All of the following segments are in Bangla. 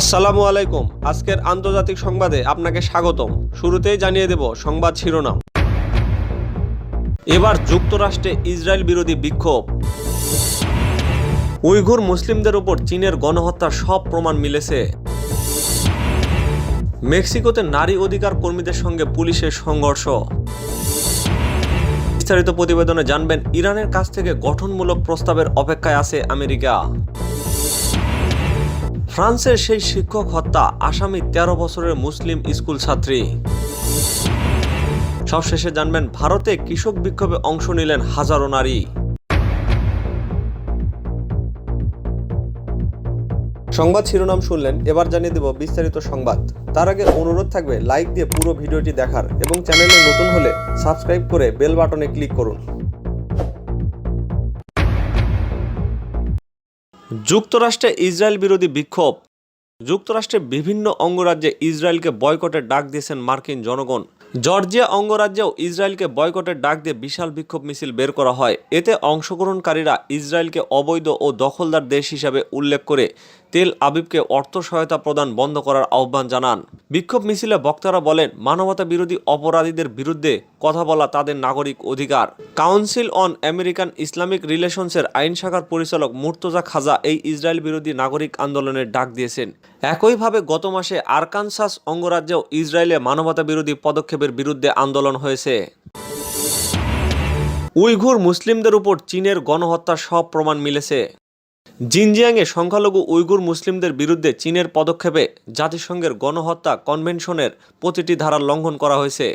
আসসালামু আলাইকুম। আজকের আন্তর্জাতিক সংবাদে আপনাকে স্বাগতম। শুরুতেই জানিয়ে দেব সংবাদ শিরোনাম। এবার যুক্তরাষ্ট্রে ইসরায়েল বিরোধী বিক্ষোভ। উইঘুর মুসলিমদের উপর চীনের গণহত্যার সব প্রমাণ মিলেছে। মেক্সিকোতে নারী অধিকার কর্মীদের সঙ্গে পুলিশের সংঘর্ষ। বিস্তারিত প্রতিবেদনে জানবেন, ইরানের কাছ থেকে গঠনমূলক প্রস্তাবের অপেক্ষায় আছে আমেরিকা। ফ্রান্সের সেই শিক্ষক হত্যা আসামি তেরো বছরের মুসলিম স্কুল ছাত্রী। সবশেষে জানবেন, ভারতে কৃষক বিক্ষোভে অংশ নিলেন হাজারো নারী। সংবাদ শিরোনাম শুনলেন, এবার জানিয়ে দেব বিস্তারিত সংবাদ। তার আগে অনুরোধ থাকবে, লাইক দিয়ে পুরো ভিডিওটি দেখার এবং চ্যানেলে নতুন হলে সাবস্ক্রাইব করে বেল বাটনে ক্লিক করুন। যুক্তরাষ্ট্রে ইসরায়েল বিরোধী বিক্ষোভ। যুক্তরাষ্ট্রের বিভিন্ন অঙ্গরাজ্যে ইসরায়েলকে বয়কটের ডাক দিয়েছেন মার্কিন জনগণ। জর্জিয়া অঙ্গরাজ্যেও ইসরায়েলকে বয়কটের ডাক দিয়ে বিশাল বিক্ষোভ মিছিল বের করা হয়। এতে অংশগ্রহণকারীরা ইসরায়েলকে অবৈধ ও দখলদার দেশ হিসাবে উল্লেখ করে তেল আবিবকে অর্থ সহায়তা প্রদান বন্ধ করার আহ্বান জানান। বিক্ষোভ মিছিলে বক্তারা বলেন, মানবতা বিরোধী অপরাধীদের বিরুদ্ধে কথা বলা তাদের নাগরিক অধিকার। কাউন্সিল অন আমেরিকান ইসলামিক রিলেশনসের আইন শাখার পরিচালক মুর্তজা খাজা এই ইসরায়েল বিরোধী নাগরিক আন্দোলনের ডাক দিয়েছেন। একইভাবে গত মাসে আরকানসাস অঙ্গরাজ্যেও ইসরায়েলে মানবতা বিরোধী পদক্ষেপের বিরুদ্ধে আন্দোলন হয়েছে। উইঘুর মুসলিমদের উপর চীনের গণহত্যার সব প্রমাণ মিলেছে। জিনজিয়াংয়ে সংখ্যালঘু উইগুর মুসলিমদের বিরুদ্ধে চীনের পদক্ষেপে জাতিসংঘের গণহত্যা কনভেনশনের প্রতিটি ধারা লঙ্ঘন করা হয়েছে।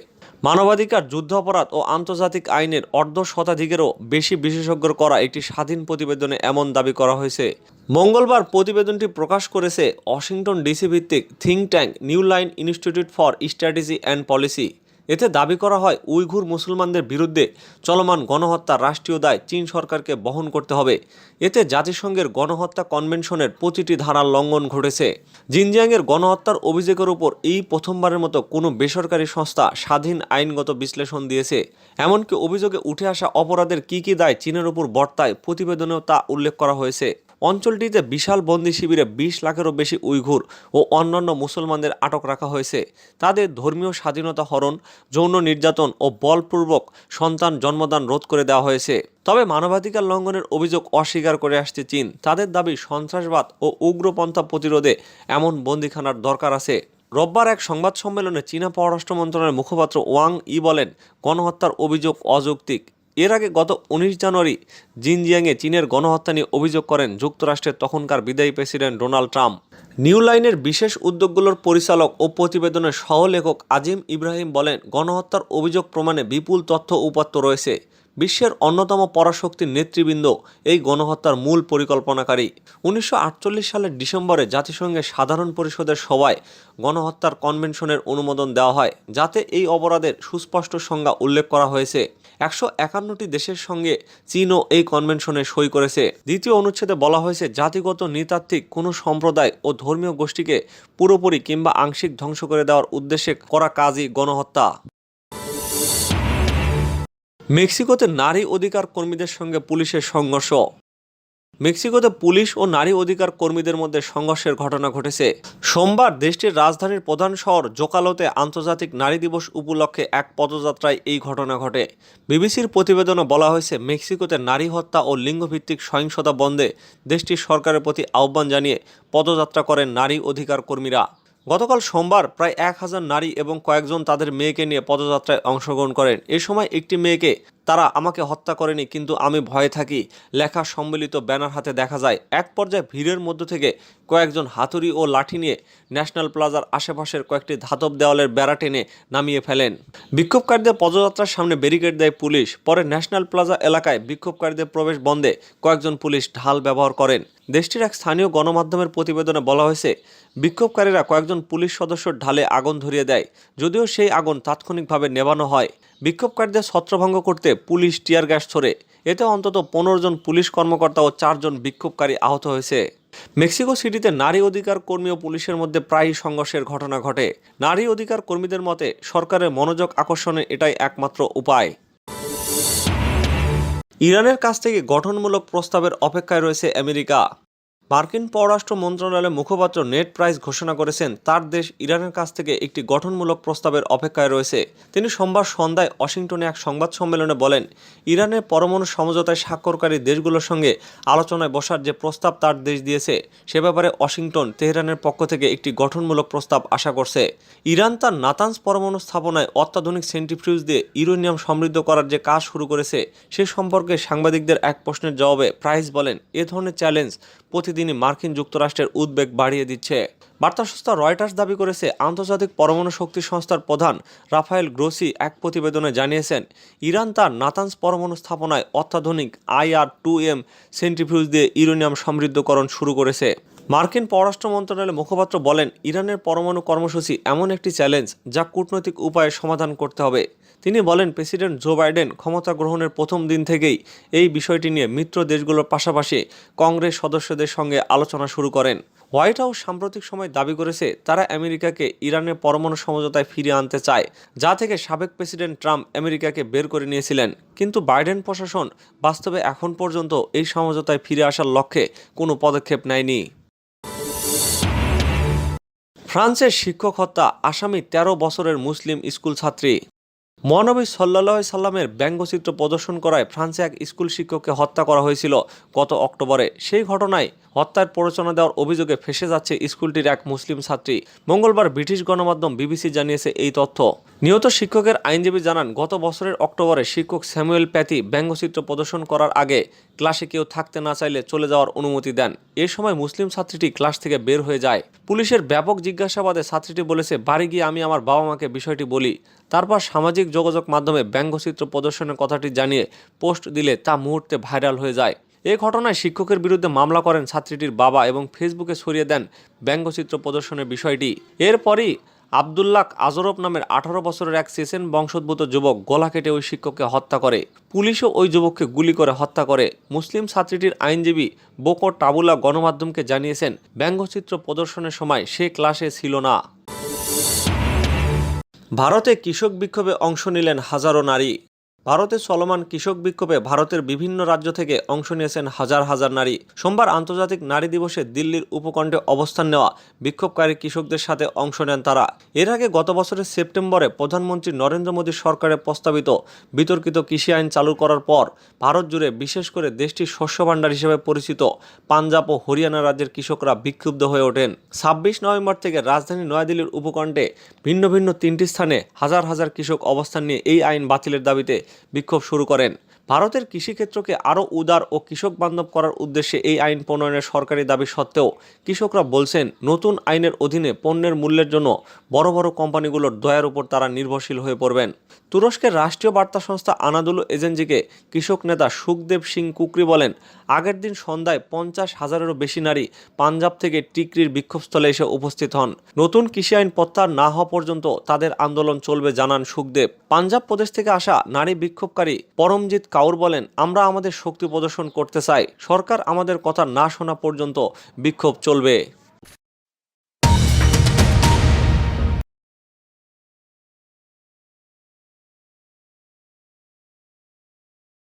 মানবাধিকার, যুদ্ধাপরাধ ও আন্তর্জাতিক আইনের অর্ধ শতাধিকেরও বেশি বিশেষজ্ঞর করা একটি স্বাধীন প্রতিবেদনে এমন দাবি করা হয়েছে। মঙ্গলবার প্রতিবেদনটি প্রকাশ করেছে ওয়াশিংটন ডিসি ভিত্তিক think tank New Line Institute for Strategy and Policy. এতে দাবি করা হয়, উইঘুর মুসলমানদের বিরুদ্ধে চলমান গণহত্যার রাষ্ট্রীয় দায় চীন সরকারকে বহন করতে হবে। এতে জাতিসংঘের গণহত্যা কনভেনশনের প্রতিটি ধারার লঙ্ঘন ঘটেছে। জিনজিয়াংয়ের গণহত্যার অভিযোগের উপর এই প্রথমবারের মতো কোনো বেসরকারি সংস্থা স্বাধীন আইনগত বিশ্লেষণ দিয়েছে। এমনকি অভিযোগে উঠে আসা অপরাধের কী কী দায় চীনের উপর বর্তায় প্রতিবেদনেও তা উল্লেখ করা হয়েছে। অঞ্চলটিতে বিশাল বন্দি শিবিরে বিশ লাখেরও বেশি উইঘুর ও অন্যান্য মুসলমানদের আটক রাখা হয়েছে। তাদের ধর্মীয় স্বাধীনতা হরণ, যৌন নির্যাতন ও বলপূর্বক সন্তান জন্মদান রোধ করে দেওয়া হয়েছে। তবে মানবাধিকার লঙ্ঘনের অভিযোগ অস্বীকার করে আসছে চীন। তাদের দাবি সন্ত্রাসবাদ ও উগ্রপন্থা প্রতিরোধে এমন বন্দিখানার দরকার আছে। রোববার এক সংবাদ সম্মেলনে চীনা পররাষ্ট্র মন্ত্রণালয়ের মুখপাত্র ওয়াং ই বলেন, গণহত্যার অভিযোগ অযৌক্তিক। এর আগে গত উনিশ জানুয়ারি জিনজিয়াংয়ে চীনের গণহত্যা নিয়ে অভিযোগ করেন যুক্তরাষ্ট্রের তখনকার বিদায়ী প্রেসিডেন্ট ডোনাল্ড ট্রাম্প। নিউ লাইনের বিশেষ উদ্যোগগুলোর পরিচালক ও প্রতিবেদনের সহলেখক আজিম ইব্রাহিম বলেন, গণহত্যার অভিযোগ প্রমাণে বিপুল তথ্য উপাত্ত রয়েছে। বিশ্বের অন্যতম পরাশক্তির নেতৃবৃন্দ এই গণহত্যার মূল পরিকল্পনাকারী। উনিশশো আটচল্লিশ সালের ডিসেম্বরে জাতিসংঘের সাধারণ পরিষদের সভায় গণহত্যার কনভেনশনের অনুমোদন দেওয়া হয়, যাতে এই অপরাধের সুস্পষ্ট সংজ্ঞা উল্লেখ করা হয়েছে। একশো একান্নটি দেশের সঙ্গে চীনও এই কনভেনশনে সই করেছে। দ্বিতীয় অনুচ্ছেদে বলা হয়েছে, জাতিগত, নৃতাত্ত্বিক কোনো সম্প্রদায় ও ধর্মীয় গোষ্ঠীকে পুরোপুরি কিংবা আংশিক ধ্বংস করে দেওয়ার উদ্দেশ্যে করা কাজই গণহত্যা। মেক্সিকোতে নারী অধিকার কর্মীদের সঙ্গে পুলিশের সংঘর্ষ। মেক্সিকোতে পুলিশ ও নারী অধিকার কর্মীদের মধ্যে সংঘর্ষের ঘটনা ঘটেছে। সোমবার দেশটির রাজধানীর প্রধান শহর জোকালোতে আন্তর্জাতিক নারী দিবস উপলক্ষে এক পদযাত্রায় এই ঘটনা ঘটে। বিবিসির প্রতিবেদনে বলা হয়েছে, মেক্সিকোতে নারী হত্যা ও লিঙ্গভিত্তিক সহিংসতা বন্ধে দেশটির সরকারের প্রতি আহ্বান জানিয়ে পদযাত্রা করেন নারী অধিকার কর্মীরা। গতকাল সোমবার প্রায় এক হাজার নারী এবং কয়েকজন তাদের মেয়েকে নিয়ে পদযাত্রায় অংশগ্রহণ করেন। এ সময় একটি মেয়েকে তারা আমাকে হত্যা করেনি, কিন্তু আমি ভয়ে থাকি। লেখা সম্মিলিত ব্যানার হাতে দেখা যায়, এক পর্যায়ে ভিড়ের মধ্য থেকে কয়েকজন হাতুড়ি ও লাঠি নিয়ে ন্যাশনাল প্লাজার আশেপাশের কয়েকটি ধাতব দেওয়ালের বেড়া টেনে নামিয়ে ফেলেন। বিক্ষোভকারীদের পদযাত্রার সামনে ব্যারিকেড দেয় পুলিশ, পরে ন্যাশনাল প্লাজা এলাকায় বিক্ষোভকারীদের প্রবেশ বন্ধে কয়েকজন পুলিশ ঢাল ব্যবহার করেন। দেশটির এক স্থানীয় গণমাধ্যমের প্রতিবেদনে বলা হয়েছে, বিক্ষোভকারীরা কয়েকজন পুলিশ সদস্য ঢালে আগুন ধরিয়ে দেয়, যদিও সেই আগুন তাৎক্ষণিকভাবে নেভানো হয়। বিক্ষোভকারীদের ছত্রভঙ্গ করতে পুলিশ টিয়ার গ্যাস ছড়ে। এতে অন্তত পনেরো জন পুলিশ কর্মকর্তা ও চারজন বিক্ষোভকারী আহত হয়েছে। মেক্সিকো সিটিতে নারী অধিকার কর্মী ও পুলিশের মধ্যে প্রায়ই সংঘর্ষের ঘটনা ঘটে। নারী অধিকার কর্মীদের মতে, সরকারের মনোযোগ আকর্ষণে এটাই একমাত্র উপায়। ইরানের কাছ থেকে গঠনমূলক প্রস্তাবের অপেক্ষায় রয়েছে আমেরিকা। মার্কিন পররাষ্ট্র মন্ত্রণালয়ের মুখপাত্র নেট প্রাইস ঘোষণা করেছেন, তার দেশ ইরানের কাছ থেকে একটি গঠনমূলক প্রস্তাবের অপেক্ষায় রয়েছে। তিনি সোমবার সন্ধ্যায় ওয়াশিংটনে এক সংবাদ সম্মেলনে বলেন ইরানের পরমাণু সমঝোতায় স্বাক্ষরকারী দেশগুলোর সঙ্গে আলোচনায় বসার যে প্রস্তাব তার দেশ দিয়েছে, সে ব্যাপারে ওয়াশিংটন, তেহরানের পক্ষ থেকে একটি গঠনমূলক প্রস্তাব আশা করছে। ইরান তার নাতানস পরমাণু স্থাপনায় অত্যাধুনিক সেন্ট্রিফিউজ দিয়ে ইউরেনিয়াম সমৃদ্ধ করার যে কাজ শুরু করেছে, সে সম্পর্কে সাংবাদিকদের এক প্রশ্নের জবাবে প্রাইস বলেন, এ ধরনের চ্যালেঞ্জ প্রতিদিনই মার্কিন যুক্তরাষ্ট্রের উদ্বেগ বাড়িয়ে দিচ্ছে। বার্তা সংস্থা রয়টার্স দাবি করেছে, আন্তর্জাতিক পরমাণু শক্তি সংস্থার প্রধান রাফায়েল গ্রোসি এক প্রতিবেদনে জানিয়েছেন, ইরান তার নাতান্স পরমাণু স্থাপনায় অত্যাধুনিক আইআর টু এম সেন্ট্রিফিউজ দিয়ে ইউরেনিয়াম সমৃদ্ধকরণ শুরু করেছে। মার্কিন পররাষ্ট্র মন্ত্রণালয়ের মুখপাত্র বলেন, ইরানের পরমাণু কর্মসূচি এমন একটি চ্যালেঞ্জ যা কূটনৈতিক উপায়ে সমাধান করতে হবে। তিনি বলেন, প্রেসিডেন্ট জো বাইডেন ক্ষমতা গ্রহণের প্রথম দিন থেকেই এই বিষয়টি নিয়ে মিত্র দেশগুলোর পাশাপাশি কংগ্রেস সদস্যদের সঙ্গে আলোচনা শুরু করেন। হোয়াইট হাউস সাম্প্রতিক সময় দাবি করেছে, তারা আমেরিকাকে ইরানের পরমাণু সমঝোতায় ফিরিয়ে আনতে চায়, যা থেকে সাবেক প্রেসিডেন্ট ট্রাম্প আমেরিকাকে বের করে নিয়েছিলেন। কিন্তু বাইডেন প্রশাসন বাস্তবে এখন পর্যন্ত এই সমঝোতায় ফিরে আসার লক্ষ্যে কোনো পদক্ষেপ নেয়নি। ফ্রান্সের শিক্ষক হত্যা আসামি ১৩ বছরের মুসলিম স্কুল ছাত্রী। মহানবী সাল্লাহ সাল্লামের ব্যঙ্গচিত্র প্রদর্শন করায় ফ্রান্সে এক স্কুল শিক্ষককে হত্যা করা হয়েছিল গত অক্টোবরে। সেই ঘটনায় হত্যার প্ররোচনা দেওয়ার অভিযোগে ফেসে যাচ্ছে স্কুলটির এক মুসলিম ছাত্রী। মঙ্গলবার ব্রিটিশ গণমাধ্যম বিবিসি জানিয়েছে এই তথ্য। নিহত শিক্ষকের আইনজীবী জানান, গত বছরের অক্টোবরে শিক্ষক স্যামুয়েল প্যাথি ব্যঙ্গচিত্র প্রদর্শন করার আগে ক্লাসে কেউ থাকতে না চাইলে চলে যাওয়ার অনুমতি দেন। এ সময় মুসলিম ছাত্রীটি ক্লাস থেকে বের হয়ে যায়। পুলিশের ব্যাপক জিজ্ঞাসাবাদে ছাত্রীটি বলেছে, বাড়ি গিয়ে আমি আমার বাবা মাকে বিষয়টি বলি। তারপর সামাজিক যোগাযোগ মাধ্যমে ব্যঙ্গচিত্র প্রদর্শনের কথাটি জানিয়ে পোস্ট দিলে তা মুহূর্তে ভাইরাল হয়ে যায়। এ ঘটনায় শিক্ষকের বিরুদ্ধে মামলা করেন ছাত্রীটির বাবা এবং ফেসবুকে ছড়িয়ে দেন ব্যঙ্গচিত্র প্রদর্শনের বিষয়টি। এরপরই আবদুল্লাহ আজরব নামের আঠারো বছরের এক চেচেন বংশোদ্ভূত যুবক গলা কেটে ওই শিক্ষককে হত্যা করে। পুলিশও ওই যুবককে গুলি করে হত্যা করে। মুসলিম ছাত্রীটির আইনজীবী বোকো টাবুলা গণমাধ্যমকে জানিয়েছেন, ব্যঙ্গচিত্র প্রদর্শনের সময় সে ক্লাসে ছিল না। ভারতে কৃষক বিক্ষোভে অংশ নিলেন হাজারো নারী। ভারতে চলমান কৃষক বিক্ষোভে ভারতের বিভিন্ন রাজ্য থেকে অংশ নিয়েছেন হাজার হাজার নারী। সোমবার আন্তর্জাতিক নারী দিবসে দিল্লির উপকণ্ঠে অবস্থান নেওয়া বিক্ষোভকারী কৃষকদের সাথে অংশ নেন তারা। এর আগে গত বছরের সেপ্টেম্বরে প্রধানমন্ত্রী নরেন্দ্র মোদী সরকারের প্রস্তাবিত বিতর্কিত কৃষি আইন চালু করার পর ভারত জুড়ে বিশেষ করে দেশটির শস্য ভাণ্ডার হিসেবে পরিচিত পাঞ্জাব ও হরিয়ানা রাজ্যের কৃষকরা বিক্ষুব্ধ হয়ে ওঠেন। ছাব্বিশ নভেম্বর থেকে রাজধানী নয়াদিল্লির উপকণ্ঠে ভিন্ন ভিন্ন তিনটি স্থানে হাজার হাজার কৃষক অবস্থান নিয়ে এই আইন বাতিলের দাবিতে বিক্ষোভ শুরু করেন। ভারতের কৃষিক্ষেত্রকে আরও উদার ও কৃষক বান্ধব করার উদ্দেশ্যে এই আইন প্রণয়নের সরকারি দাবি সত্ত্বেও কৃষকরা বলছেন, নতুন আইনের অধীনে পণ্যের মূল্যের জন্য বড় বড় কোম্পানিগুলোর দয়ার উপর তারা নির্ভরশীল হয়ে পড়বেন। তুরস্কের রাষ্ট্রীয় বার্তা সংস্থা আনাদুলু এজেন্সিকে কৃষক নেতা সুখদেব সিং কুকরি বলেন, আগের দিন সন্ধ্যায় পঞ্চাশ হাজারেরও বেশি নারী পাঞ্জাব থেকে টিকরির বিক্ষোভস্থলে এসে উপস্থিত হন। নতুন কৃষি আইন প্রত্যাহার না হওয়া পর্যন্ত তাদের আন্দোলন চলবে, জানান সুখদেব। পাঞ্জাব প্রদেশ থেকে আসা নারী বিক্ষোভকারী পরমজিৎ কাউর বলেন, আমরা আমাদের শক্তি প্রদর্শন করতে চাই। সরকার আমাদের কথা না শোনা পর্যন্ত বিক্ষোভ চলবে।